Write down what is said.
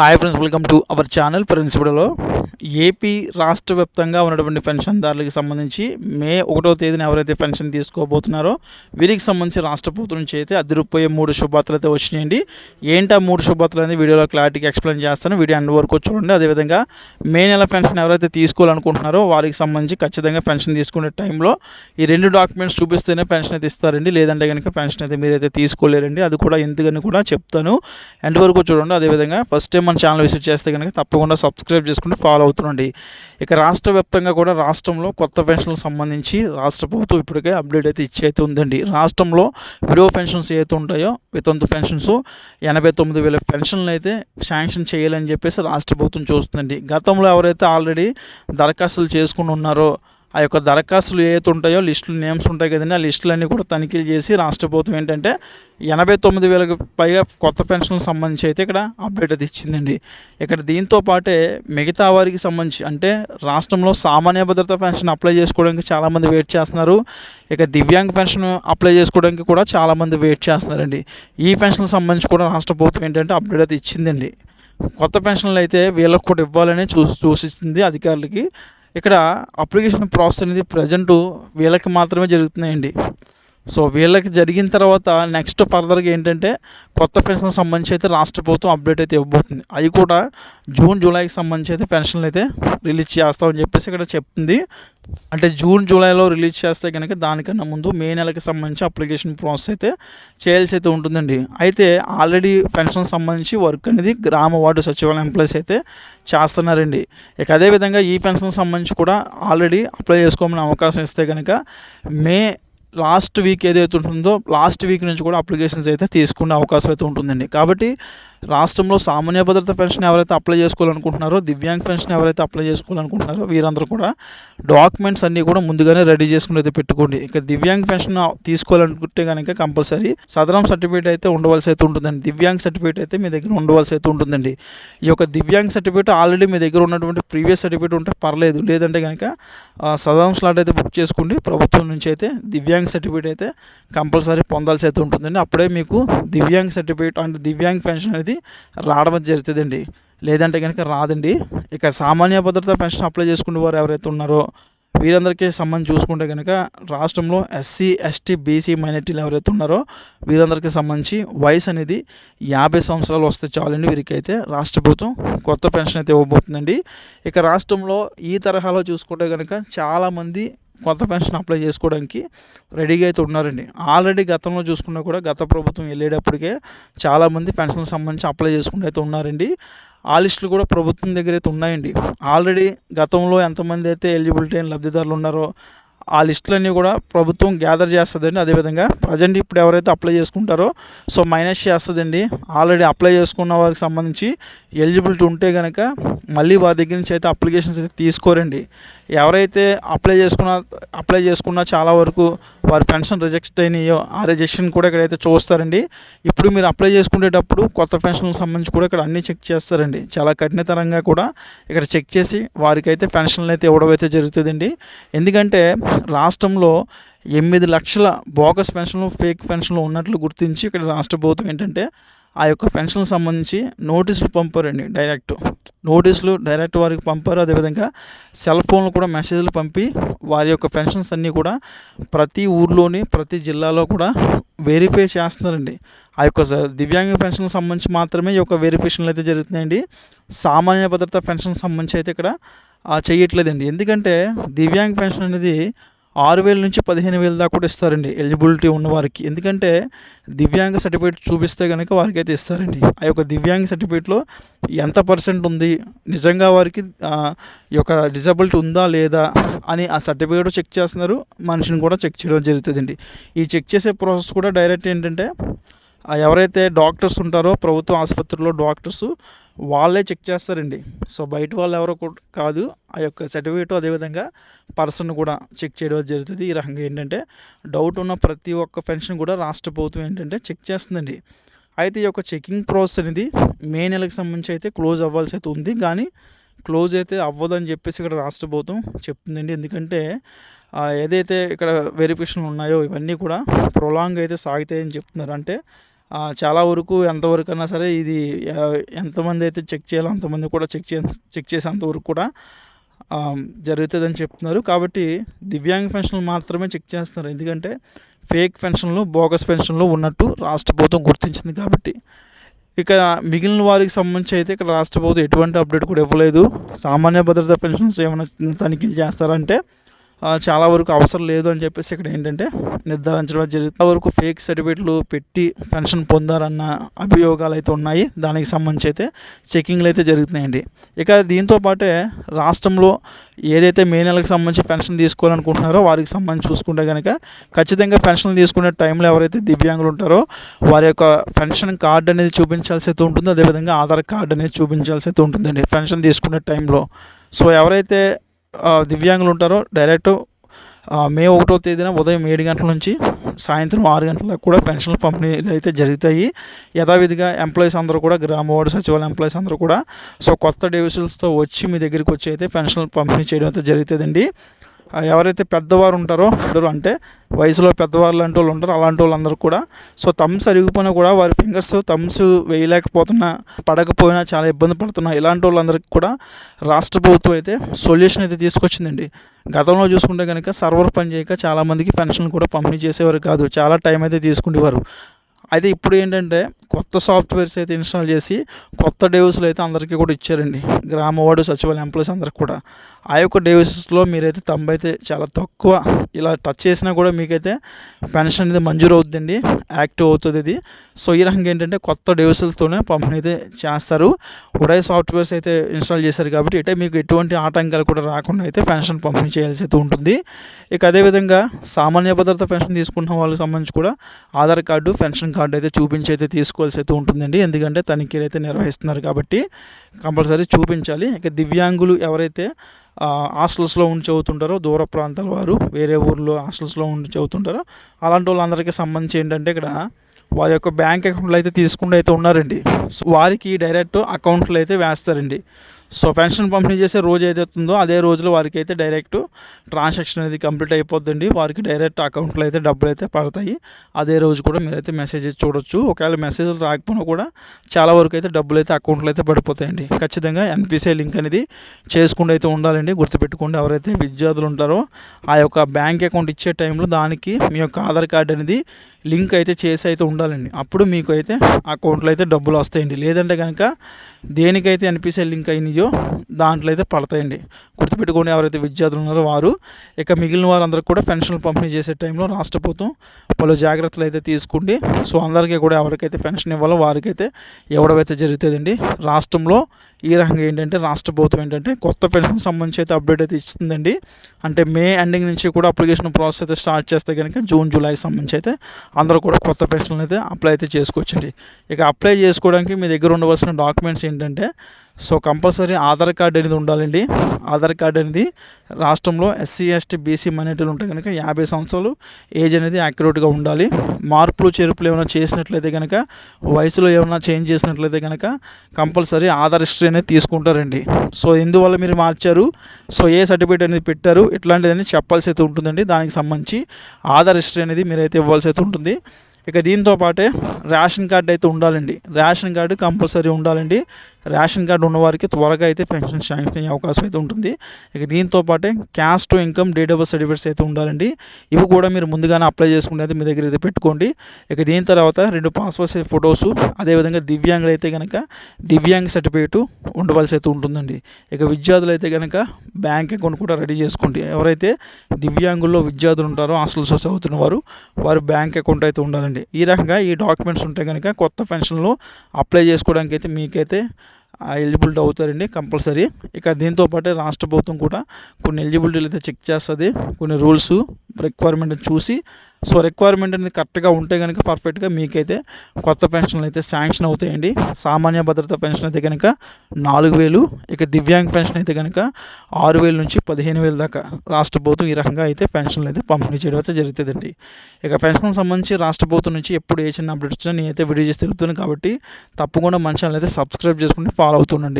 Hi friends welcome to our channel ప్రిన్సిపల్లో AP రాష్ట్ర వ్యాప్తంగా ఉన్నటువంటి పెన్షన్దారులకు సంబంధించి మే ఒకటో తేదీన ఎవరైతే పెన్షన్ తీసుకోబోతున్నారో వీరికి సంబంధించి రాష్ట్ర ప్రభుత్వం నుంచి అయితే అదిరిపోయే మూడు శుభార్తలు అయితే వచ్చినాయండి. ఏంటి ఆ మూడు శుభార్తలు అనేది వీడియోలో క్లారిటీగా ఎక్స్ప్లెయిన్ చేస్తాను. వీడియో అండ్ వరకు చూడండి. అదేవిధంగా మే నెల పెన్షన్ ఎవరైతే తీసుకోవాలనుకుంటున్నారో వారికి సంబంధించి ఖచ్చితంగా పెన్షన్ తీసుకునే టైంలో ఈ రెండు డాక్యుమెంట్స్ చూపిస్తేనే పెన్షన్ అయితే ఇస్తారండి. లేదంటే కనుక పెన్షన్ అయితే మీరైతే తీసుకోలేరండి. అది కూడా ఎందుకని కూడా చెప్తాను. ఎండ్ వరకు చూడండి. అదేవిధంగా ఫస్ట్ టైం మన ఛానల్ విజిట్ చేస్తే కనుక తప్పకుండా సబ్స్క్రైబ్ చేసుకుంటూ ఫాలో అవుతుండండి. ఇక రాష్ట్ర వ్యాప్తంగా కూడా రాష్ట్రంలో కొత్త పెన్షన్లకు సంబంధించి రాష్ట్ర ప్రభుత్వం ఇప్పటికే అప్డేట్ అయితే ఇచ్చి ఉందండి. రాష్ట్రంలో విడో పెన్షన్స్ ఏవైతే ఉంటాయో వితంతు పెన్షన్స్ ఎనభై తొమ్మిది వేల పెన్షన్లు అయితే శాంక్షన్ చేయాలని చెప్పేసి రాష్ట్ర ప్రభుత్వం చూస్తుందండి. గతంలో ఎవరైతే ఆల్రెడీ దరఖాస్తులు చేసుకుని ఉన్నారో ఆ యొక్క దరఖాస్తులు ఏవైతే ఉంటాయో లిస్టులు నేమ్స్ ఉంటాయి కదండి ఆ లిస్టులన్నీ కూడా తనిఖీలు చేసి రాష్ట్ర ప్రభుత్వం ఏంటంటే ఎనభై తొమ్మిది వేలకు పైగా కొత్త పెన్షన్లకు సంబంధించి అయితే ఇక్కడ అప్డేట్ అది ఇచ్చిందండి. ఇక్కడ దీంతో పాటే మిగతా వారికి సంబంధించి అంటే రాష్ట్రంలో సామాన్య భద్రత పెన్షన్ అప్లై చేసుకోవడానికి చాలామంది వెయిట్ చేస్తున్నారు. ఇక దివ్యాంగ పెన్షన్ అప్లై చేసుకోవడానికి కూడా చాలామంది వెయిట్ చేస్తున్నారండి. ఈ పెన్షన్కి సంబంధించి కూడా రాష్ట్ర ప్రభుత్వం ఏంటంటే అప్డేట్ అయితే ఇచ్చిందండి. కొత్త పెన్షన్లు అయితే వీళ్ళకి కూడా ఇవ్వాలని చూ సూచిస్తుంది అధికారులకి. ఇక్కడ అప్లికేషన్ ప్రాసెస్ అనేది ప్రజెంట్ వీళ్ళకి మాత్రమే జరుగుతున్నాయండి. సో వీళ్ళకి జరిగిన తర్వాత నెక్స్ట్ ఫర్దర్గా ఏంటంటే కొత్త పెన్షన్ సంబంధించి అయితే రాష్ట్ర ప్రభుత్వం అప్డేట్ అయితే ఇవ్వబోతుంది. అది కూడా జూన్ జూలైకి సంబంధించి అయితే పెన్షన్లు అయితే రిలీజ్ చేస్తామని చెప్పేసి ఇక్కడ చెప్తుంది. అంటే జూన్ జూలైలో రిలీజ్ చేస్తే కనుక దానికన్నా ముందు మే నెలకి సంబంధించి అప్లికేషన్ ప్రాసెస్ అయితే చేయాల్సి అయితే ఉంటుందండి. అయితే ఆల్రెడీ పెన్షన్ సంబంధించి వర్క్ అనేది గ్రామ వార్డు సచివాలయం ఎంప్లాయీస్ అయితే చేస్తున్నారండి. ఇక అదేవిధంగా ఈ పెన్షన్ సంబంధించి కూడా ఆల్రెడీ అప్లై చేసుకోమని అవకాశం ఇస్తే కనుక మే లాస్ట్ వీక్ ఏదైతే ఉంటుందో లాస్ట్ వీక్ నుంచి కూడా అప్లికేషన్స్ అయితే తీసుకునే అవకాశం అయితే ఉంటుందండి. కాబట్టి రాష్ట్రంలో సామాన్య భద్రత పెన్షన్ ఎవరైతే అప్లై చేసుకోవాలనుకుంటున్నారో దివ్యాంగ్ పెన్షన్ ఎవరైతే అప్లై చేసుకోవాలనుకుంటున్నారో వీరందరూ కూడా డాక్యుమెంట్స్ అన్నీ కూడా ముందుగానే రెడీ చేసుకుని అయితే పెట్టుకోండి. ఇక దివ్యాంగ్ పెన్షన్ తీసుకోవాలనుకుంటే కనుక కంపల్సరీ సదరం సర్టిఫికేట్ అయితే ఉండవలసి అయితే ఉంటుందండి. దివ్యాంగ్ సర్టిఫికేట్ అయితే మీ దగ్గర ఉండవలసి అయితే ఉంటుందండి. ఈ యొక్క దివ్యాంగ్ సర్టిఫికేట్ ఆల్రెడీ మీ దగ్గర ఉన్నటువంటి ప్రీవియస్ సర్టిఫికేట్ ఉంటే పర్లేదు. లేదంటే కనుక సదరం స్లాట్ అయితే బుక్ చేసుకోండి. ప్రభుత్వం నుంచి అయితే దివ్యాంగ్ సర్టిఫికేట్ అయితే కంపల్సరీ పొందాల్సి అయితే ఉంటుందండి. అప్పుడే మీకు దివ్యాంగ్ సర్టిఫికేట్ అంటే దివ్యాంగ్ పెన్షన్ అనేది రావడం జరుగుతుందండి. లేదంటే కనుక రాదండి. ఇక సామాన్య భద్రత పెన్షన్ అప్లై చేసుకునే వారు ఎవరైతే ఉన్నారో వీరందరికీ సంబంధించి చూసుకుంటే కనుక రాష్ట్రంలో ఎస్సీ ఎస్టీ బీసీ మైనార్టీలు ఎవరైతే ఉన్నారో వీరందరికీ సంబంధించి వయసు అనేది యాభై సంవత్సరాలు వస్తే చాలండి. వీరికైతే రాష్ట్ర ప్రభుత్వం కొత్త పెన్షన్ అయితే ఇవ్వబోతుందండి. ఇక రాష్ట్రంలో ఈ తరహాలో చూసుకుంటే కనుక చాలామంది కొత్త పెన్షన్ అప్లై చేసుకోవడానికి రెడీగా అయితే ఉన్నారండి. ఆల్రెడీ గతంలో చూసుకున్నా కూడా గత ప్రభుత్వం వెళ్ళేటప్పటికే చాలామంది పెన్షన్కి సంబంధించి అప్లై చేసుకుంటూ అయితే ఉన్నారండి. ఆ లిస్టులు కూడా ప్రభుత్వం దగ్గర అయితే ఉన్నాయండి. ఆల్రెడీ గతంలో ఎంతమంది అయితే ఎలిజిబిలిటీ అయిన లబ్ధిదారులు ఉన్నారో ఆ లిస్టులన్నీ కూడా ప్రభుత్వం గ్యాదర్ చేస్తుందండి. అదేవిధంగా ప్రజెంట్ ఇప్పుడు ఎవరైతే అప్లై చేసుకుంటారో సో మైనస్ చేస్తుందండి. ఆల్రెడీ అప్లై చేసుకున్న వారికి సంబంధించి ఎలిజిబిలిటీ ఉంటే కనుక మళ్ళీ వారి దగ్గర నుంచి అయితే అప్లికేషన్స్ అయితే తీసుకోరండి. ఎవరైతే అప్లై చేసుకున్న అప్లై చేసుకున్న చాలా వరకు వారి పెన్షన్ రిజెక్ట్ అయినాయో ఆ రిజెక్షన్ కూడా ఇక్కడైతే చూస్తారండి. ఇప్పుడు మీరు అప్లై చేసుకునేటప్పుడు కొత్త పెన్షన్కి సంబంధించి కూడా ఇక్కడ అన్నీ చెక్ చేస్తారండి. చాలా కఠినతరంగా కూడా ఇక్కడ చెక్ చేసి వారికైతే పెన్షన్లు అయితే ఇవ్వడం అయితే జరుగుతుందండి. ఎందుకంటే రాష్ట్రంలో ఎనిమిది లక్షల బోగస్ పెన్షన్లు ఫేక్ పెన్షన్లు ఉన్నట్లు గుర్తించి ఇక్కడ రాష్ట్ర ప్రభుత్వం ఏంటంటే ఆ యొక్క పెన్షన్కి సంబంధించి నోటీసులు పంపారండి డైరెక్ట్. నోటీసులు డైరెక్ట్ వారికి పంపారు. అదేవిధంగా సెల్ ఫోన్లు కూడా మెసేజ్లు పంపి వారి యొక్క పెన్షన్స్ అన్నీ కూడా ప్రతి ఊర్లోని ప్రతి జిల్లాలో కూడా వెరిఫై చేస్తున్నారండి. ఆ యొక్క స- దివ్యాంగ పెన్షన్కి సంబంధించి మాత్రమే ఈ యొక్క వెరిఫికేషన్లు అయితే జరుగుతున్నాయండి. సామాన్య భద్రత పెన్షన్కి సంబంధించి అయితే ఇక్కడ చేయట్లేదండి ఎందుకంటే దివ్యాంగ పెన్షన్ అనేది ఆరు వేల నుంచి పదిహేను వేల దాకా కూడా ఇస్తారండి ఎలిజిబిలిటీ ఉన్న వారికి. ఎందుకంటే దివ్యాంగ సర్టిఫికేట్ చూపిస్తే కనుక వారికి అయితే ఇస్తారండి. ఆ యొక్క దివ్యాంగ సర్టిఫికేట్లో ఎంత పర్సెంట్ ఉంది నిజంగా వారికి ఈ యొక్క డిజబిలిటీ ఉందా లేదా అని ఆ సర్టిఫికేట్ చెక్ చేస్తున్నారు. మనిషిని కూడా చెక్ చేయడం జరుగుతుందండి. ఈ చెక్ చేసే ప్రాసెస్ కూడా డైరెక్ట్ ఏంటంటే ఎవరైతే డాక్టర్స్ ఉంటారో ప్రభుత్వ ఆసుపత్రిలో డాక్టర్స్ వాళ్ళే చెక్ చేస్తారండి. సో బయట వాళ్ళు ఎవరో కూడా కాదు ఆ యొక్క సర్టిఫికేట్ అదేవిధంగా పర్సన్ కూడా చెక్ చేయడం జరుగుతుంది. ఈ రకంగా ఏంటంటే డౌట్ ఉన్న ప్రతి ఒక్క పెన్షన్ కూడా రాష్ట్ర ప్రభుత్వం ఏంటంటే చెక్ చేస్తుందండి. అయితే ఈ యొక్క చెకింగ్ ప్రాసెస్ అనేది మే నెలకు సంబంధించి అయితే క్లోజ్ అవ్వాల్సి అయితే ఉంది. కానీ క్లోజ్ అయితే అవ్వదని చెప్పేసి ఇక్కడ రాష్ట్ర ప్రభుత్వం చెప్తుందండి. ఎందుకంటే ఏదైతే ఇక్కడ వెరిఫికేషన్లు ఉన్నాయో ఇవన్నీ కూడా ప్రొలాంగ్ అయితే సాగుతాయని చెప్తున్నారు. అంటే చాలా వరకు ఎంతవరకు అయినా సరే ఇది ఎంతమంది అయితే చెక్ చేయాలో అంతమంది కూడా చెక్ చే చెక్ చేసేంత వరకు కూడా జరుగుతుందని చెప్తున్నారు. కాబట్టి దివ్యాంగ పెన్షన్లు మాత్రమే చెక్ చేస్తున్నారు. ఎందుకంటే ఫేక్ పెన్షన్లు బోగస్ పెన్షన్లు ఉన్నట్టు రాష్ట్ర ప్రభుత్వం గుర్తించింది కాబట్టి ఇక మిగిలిన వారికి సంబంధించి అయితే ఇక్కడ రాష్ట్ర ప్రభుత్వం ఎటువంటి అప్డేట్ కూడా ఇవ్వలేదు. సామాన్య భద్రత పెన్షన్స్ ఏమైనా తనిఖీలు చేస్తారంటే చాలా వరకు అవసరం లేదు అని చెప్పేసి ఇక్కడ ఏంటంటే నిర్ధారించడం జరుగుతుంది వరకు ఫేక్ సర్టిఫికేట్లు పెట్టి పెన్షన్ పొందారన్న అభియోగాలు అయితే ఉన్నాయి. దానికి సంబంధించి అయితే చెకింగ్లు అయితే జరుగుతున్నాయండి. ఇక దీంతో పాటే రాష్ట్రంలో ఏదైతే మే నెలకు సంబంధించి పెన్షన్ తీసుకోవాలనుకుంటున్నారో వారికి సంబంధించి చూసుకుంటే కనుక ఖచ్చితంగా పెన్షన్ తీసుకునే టైంలో ఎవరైతే దివ్యాంగులు ఉంటారో వారి యొక్క పెన్షన్ కార్డు అనేది చూపించాల్సి అయితే ఉంటుంది. అదేవిధంగా ఆధార్ కార్డు అనేది చూపించాల్సి అయితే ఉంటుందండి పెన్షన్ తీసుకునే టైంలో. సో ఎవరైతే దివ్యాంగులు ఉంటారో డైరెక్ట్ మే ఒకటో తేదీన ఉదయం ఏడు గంటల నుంచి సాయంత్రం ఆరు గంటల దాకా కూడా పెన్షన్లు పంపిణీలు అయితే జరుగుతాయి. యథావిధిగా ఎంప్లాయీస్ అందరూ కూడా గ్రామ వార్డు సచివాలయ ఎంప్లాయీస్ అందరూ కూడా సో కొత్త డివిజన్స్తో వచ్చి మీ దగ్గరికి వచ్చి అయితే పెన్షన్లు పంపిణీ చేయడం అయితే జరుగుతుందండి. ఎవరైతే పెద్దవారు ఉంటారో అంటే వయసులో పెద్దవాళ్ళు లాంటి వాళ్ళు ఉంటారో అలాంటి వాళ్ళందరూ కూడా. సో థమ్స్ అరిగిపోయినా కూడా వారి ఫింగర్స్ థమ్స్ వేయలేకపోతున్నా పడకపోయినా చాలా ఇబ్బంది పడుతున్నా ఇలాంటి వాళ్ళందరికీ కూడా రాష్ట్ర ప్రభుత్వం అయితే సొల్యూషన్ అయితే తీసుకొచ్చిందండి. గతంలో చూసుకుంటే కనుక సర్వర్ పని చేయక చాలామందికి పెన్షన్ కూడా పంపిణీ చేసేవారు కాదు. చాలా టైం అయితే తీసుకునేవారు అయితే ఇప్పుడు ఏంటంటే కొత్త సాఫ్ట్వేర్స్ అయితే ఇన్స్టాల్ చేసి కొత్త డేవ్స్లు అయితే అందరికీ కూడా ఇచ్చారండి. గ్రామ వార్డు సచివాలయ ఎంప్లాయీస్ అందరికి కూడా. ఆ యొక్క డేవ్స్లో మీరైతే తంబ అయితే చాలా తక్కువ ఇలా టచ్ చేసినా కూడా మీకైతే పెన్షన్ అనేది మంజూరు అవుతుందండి యాక్టివ్ అవుతుంది ఇది. సో ఈ రకంగా ఏంటంటే కొత్త డేవ్స్లతోనే పంపిణీ అయితే చేస్తారు. ఉడై సాఫ్ట్వేర్స్ అయితే ఇన్స్టాల్ చేశారు కాబట్టి అంటే మీకు ఎటువంటి ఆటంకాలు కూడా రాకుండా అయితే పెన్షన్ పంపిణీ చేయాల్సి అయితే ఉంటుంది. ఇక అదేవిధంగా సామాన్య భద్రత పెన్షన్ తీసుకుంటున్న వాళ్ళకి సంబంధించి కూడా ఆధార్ కార్డు పెన్షన్ కార్డు అయితే చూపించి అయితే తీసుకోవాల్సి అయితే ఉంటుందండి. ఎందుకంటే తనిఖీలు అయితే నిర్వహిస్తున్నారు కాబట్టి కంపల్సరీ చూపించాలి. ఇక దివ్యాంగులు ఎవరైతే హాస్టల్స్లో ఉండి చదువుతుంటారో దూర ప్రాంతాల వారు వేరే ఊర్లో హాస్టల్స్లో ఉండి చదువుతుంటారో అలాంటి వాళ్ళందరికీ సంబంధించి ఏంటంటే ఇక్కడ వారి యొక్క బ్యాంక్ అకౌంట్లు అయితే తీసుకుంటూ అయితే ఉన్నారండి. వారికి డైరెక్ట్ అకౌంట్లు అయితే వేస్తారండి. సో పెన్షన్ పంపిణీ చేసే రోజు ఏదైతే ఉందో అదే రోజులో వారికి అయితే డైరెక్ట్ ట్రాన్సాక్షన్ అనేది కంప్లీట్ అయిపోద్దండి. వారికి డైరెక్ట్ అకౌంట్లో అయితే డబ్బులు అయితే పడతాయి. అదే రోజు కూడా మీరైతే మెసేజ్ చూడొచ్చు. ఒకవేళ మెసేజ్లు రాకపోయినా కూడా చాలా వరకు అయితే డబ్బులు అయితే అకౌంట్లో అయితే పడిపోతాయండి. ఖచ్చితంగా ఎన్పిసిఐ లింక్ అనేది చేసుకుంటూ అయితే ఉండాలండి. గుర్తుపెట్టుకోండి ఎవరైతే విద్యార్థులు ఉంటారో ఆ యొక్క బ్యాంక్ అకౌంట్ ఇచ్చే టైంలో దానికి మీ యొక్క ఆధార్ కార్డు అనేది లింక్ అయితే చేసి అయితే ఉండాలండి. అప్పుడు మీకు అయితే అకౌంట్లో అయితే డబ్బులు వస్తాయండి. లేదంటే కనుక దేనికైతే ఎన్పిసిఐ లింక్ అయినాయో దాంట్లో అయితే పడతాయండి. గుర్తుపెట్టుకోండి ఎవరైతే విద్యార్థులు ఉన్నారో వారు. ఇక మిగిలిన వారందరికీ కూడా పెన్షన్లు పంపిణీ చేసే టైంలో రాష్ట్ర ప్రభుత్వం పలు జాగ్రత్తలు అయితే తీసుకుండి. సో అందరికీ కూడా ఎవరికైతే పెన్షన్ ఇవ్వాలో వారికైతే ఇవ్వడమైతే జరుగుతుందండి. రాష్ట్రంలో ఈ రకంగా ఏంటంటే రాష్ట్ర ప్రభుత్వం ఏంటంటే కొత్త పెన్షన్ సంబంధించి అయితే అప్డేట్ అయితే ఇస్తుందండి. అంటే మే ఎండింగ్ నుంచి కూడా అప్లికేషన్ ప్రాసెస్ అయితే స్టార్ట్ చేస్తే కనుక జూన్ జూలై సంబంధించి అయితే అందరూ కూడా కొత్త పెన్షన్లు అయితే అప్లై అయితే చేసుకోవచ్చండి. ఇక అప్లై చేసుకోవడానికి మీ దగ్గర ఉండవలసిన డాక్యుమెంట్స్ ఏంటంటే సో కంపల్సరీ ఆధార్ కార్డు అనేది ఉండాలండి. ఆధార్ కార్డు అనేది రాష్ట్రంలో ఎస్సీ ఎస్టీ బీసీ మైనార్టీలు ఉంటే కనుక యాభై సంవత్సరాలు ఏజ్ అనేది యాక్యురేట్గా ఉండాలి. మార్పులు చేర్పులు ఏమైనా చేసినట్లయితే కనుక వయసులో ఏమైనా చేంజ్ చేసినట్లయితే కనుక కంపల్సరీ ఆధార్ హిస్టరీ అనేది తీసుకుంటారండి. సో ఎందువల్ల మీరు మార్చారు? సో ఏ సర్టిఫికేట్ అనేది పెట్టారు? ఇట్లాంటిదని చెప్పాల్సి అయితే ఉంటుందండి. దానికి సంబంధించి ఆధార్ హిస్టరీ అనేది మీరైతే ఇవ్వాల్సి అయితే ఉంటుంది. ఇక దీంతో పాటే రేషన్ కార్డు అయితే ఉండాలండి. రేషన్ కార్డు కంపల్సరీ ఉండాలండి. రేషన్ కార్డు ఉన్నవారికి త్వరగా అయితే పెన్షన్ శాంక్షన్ అయ్యే అవకాశం అయితే ఉంటుంది. ఇక దీంతో పాటే caste income date of certificates అయితే ఉండాలండి. ఇవి కూడా మీరు ముందుగానే అప్లై చేసుకుంటే అయితే మీ దగ్గర అయితే పెట్టుకోండి. ఇక దీని తర్వాత రెండు పాస్పోర్ట్ సైజ్ ఫొటోస్ అదేవిధంగా దివ్యాంగులు అయితే కనుక దివ్యాంగ సర్టిఫికేట్ ఉండవలసి అయితే ఉంటుందండి. ఇక విద్యార్థులు అయితే కనుక బ్యాంక్ అకౌంట్ కూడా రెడీ చేసుకోండి. ఎవరైతే దివ్యాంగుల్లో విద్యార్థులు ఉంటారో హాస్టల్స్ చదువుతున్న వారు వారు బ్యాంక్ అకౌంట్ అయితే ఉండాలండి. ఈ రకంగా ఈ డాక్యుమెంట్స్ ఉంటే కనుక కొత్త పెన్షన్లో అప్లై చేసుకోవడానికి అయితే మీకైతే ఎలిజిబిలిటీ అవుతారండి కంపల్సరీ. ఇక దీంతో పాటే రాష్ట్ర ప్రభుత్వం కూడా కొన్ని ఎలిజిబిలిటీలు అయితే చెక్ చేస్తుంది. కొన్ని రూల్స్ రిక్వైర్మెంట్ చూసి. సో రిక్వైర్మెంట్ అనేది కరెక్ట్గా ఉంటే కనుక పర్ఫెక్ట్గా మీకైతే కొత్త పెన్షన్లు అయితే శాంక్షన్ అవుతాయండి. సామాన్య భద్రత పెన్షన్ అయితే కనుక నాలుగు వేలు ఇక దివ్యాంగ్ పెన్షన్ అయితే కనుక ఆరు వేల నుంచి పదిహేను వేల దాకా రాష్ట్ర ప్రభుత్వం ఈ రకంగా అయితే పెన్షన్లు అయితే పంపిణీ చేయడం అయితే జరుగుతుందండి. ఇక పెన్షన్ సంబంధించి రాష్ట్ర ప్రభుత్వం నుంచి ఎప్పుడు ఏ చిన్న అప్డేట్ వచ్చినా నేనైతే వీడియో చేసి తెలుపుతున్నాను కాబట్టి తప్పకుండా మన ఛానల్ అయితే సబ్స్క్రైబ్ చేసుకుని ఫాలో అవుతుండండి.